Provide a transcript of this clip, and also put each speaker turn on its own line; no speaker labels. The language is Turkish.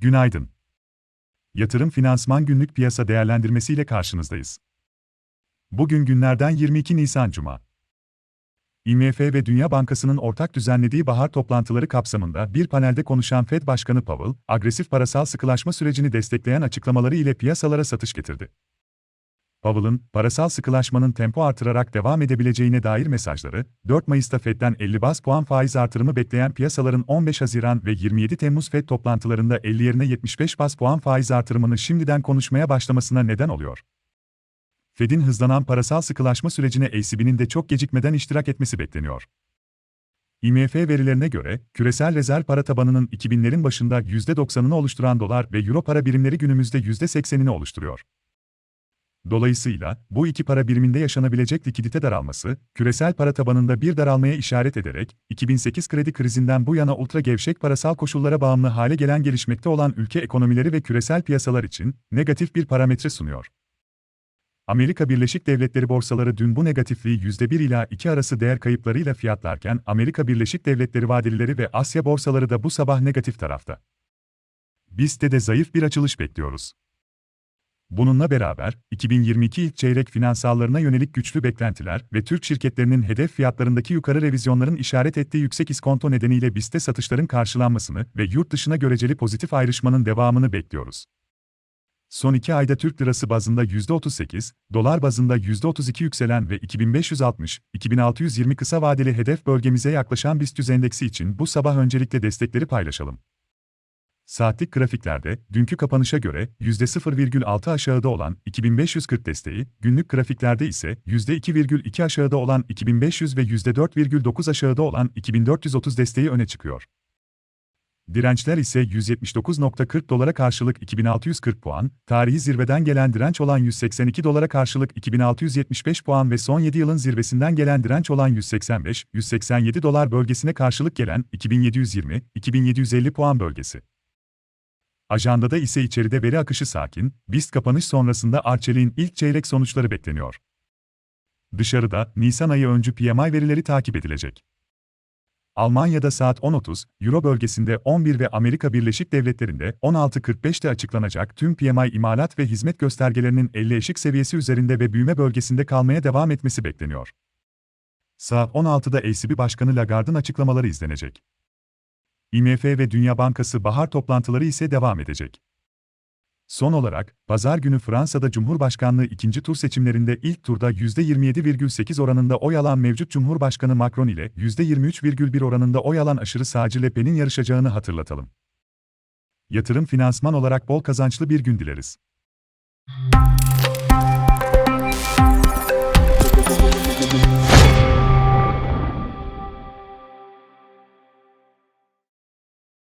Günaydın. Yatırım Finansman Günlük Piyasa Değerlendirmesi ile karşınızdayız. Bugün günlerden 22 Nisan Cuma. IMF ve Dünya Bankası'nın ortak düzenlediği bahar toplantıları kapsamında bir panelde konuşan Fed Başkanı Powell, agresif parasal sıkılaşma sürecini destekleyen açıklamaları ile piyasalara satış getirdi. Powell'ın, parasal sıkılaşmanın tempo artırarak devam edebileceğine dair mesajları, 4 Mayıs'ta Fed'den 50 bas puan faiz artırımı bekleyen piyasaların 15 Haziran ve 27 Temmuz Fed toplantılarında 50 yerine 75 bas puan faiz artırımını şimdiden konuşmaya başlamasına neden oluyor. Fed'in hızlanan parasal sıkılaşma sürecine ECB'nin de çok gecikmeden iştirak etmesi bekleniyor. IMF verilerine göre, küresel rezerv para tabanının 2000'lerin başında %90'ını oluşturan dolar ve euro para birimleri günümüzde %80'ini oluşturuyor. Dolayısıyla, bu iki para biriminde yaşanabilecek likidite daralması, küresel para tabanında bir daralmaya işaret ederek, 2008 kredi krizinden bu yana ultra gevşek parasal koşullara bağımlı hale gelen gelişmekte olan ülke ekonomileri ve küresel piyasalar için negatif bir parametre sunuyor. Amerika Birleşik Devletleri borsaları dün bu negatifliği %1 ila 2 arası değer kayıplarıyla fiyatlarken Amerika Birleşik Devletleri vadelileri ve Asya borsaları da bu sabah negatif tarafta. BIST'te de zayıf bir açılış bekliyoruz. Bununla beraber, 2022 ilk çeyrek finansallarına yönelik güçlü beklentiler ve Türk şirketlerinin hedef fiyatlarındaki yukarı revizyonların işaret ettiği yüksek iskonto nedeniyle BIST'te satışların karşılanmasını ve yurt dışına göreceli pozitif ayrışmanın devamını bekliyoruz. Son iki ayda Türk lirası bazında %38, dolar bazında %32 yükselen ve 2560-2620 kısa vadeli hedef bölgemize yaklaşan BIST endeksi için bu sabah öncelikle destekleri paylaşalım. Saatlik grafiklerde, dünkü kapanışa göre %0,6 aşağıda olan 2540 desteği, günlük grafiklerde ise %2,2 aşağıda olan 2500 ve %4,9 aşağıda olan 2430 desteği öne çıkıyor. Dirençler ise 179.40 dolara karşılık 2640 puan, tarihi zirveden gelen direnç olan 182 dolara karşılık 2675 puan ve son 7 yılın zirvesinden gelen direnç olan 185-187 dolar bölgesine karşılık gelen 2720-2750 puan bölgesi. Ajandada ise içeride veri akışı sakin, BIST kapanış sonrasında Arçelik'in ilk çeyrek sonuçları bekleniyor. Dışarıda, Nisan ayı öncü PMI verileri takip edilecek. Almanya'da saat 10.30, Euro bölgesinde 11 ve Amerika Birleşik Devletleri'nde 16.45'te açıklanacak tüm PMI imalat ve hizmet göstergelerinin 50 eşik seviyesi üzerinde ve büyüme bölgesinde kalmaya devam etmesi bekleniyor. Saat 16'da ECB Başkanı Lagarde'ın açıklamaları izlenecek. IMF ve Dünya Bankası bahar toplantıları ise devam edecek. Son olarak, pazar günü Fransa'da Cumhurbaşkanlığı ikinci tur seçimlerinde ilk turda %27,8 oranında oy alan mevcut Cumhurbaşkanı Macron ile %23,1 oranında oy alan aşırı sağcı Le Pen'in yarışacağını hatırlatalım. Yatırım finansman olarak bol kazançlı bir gün dileriz.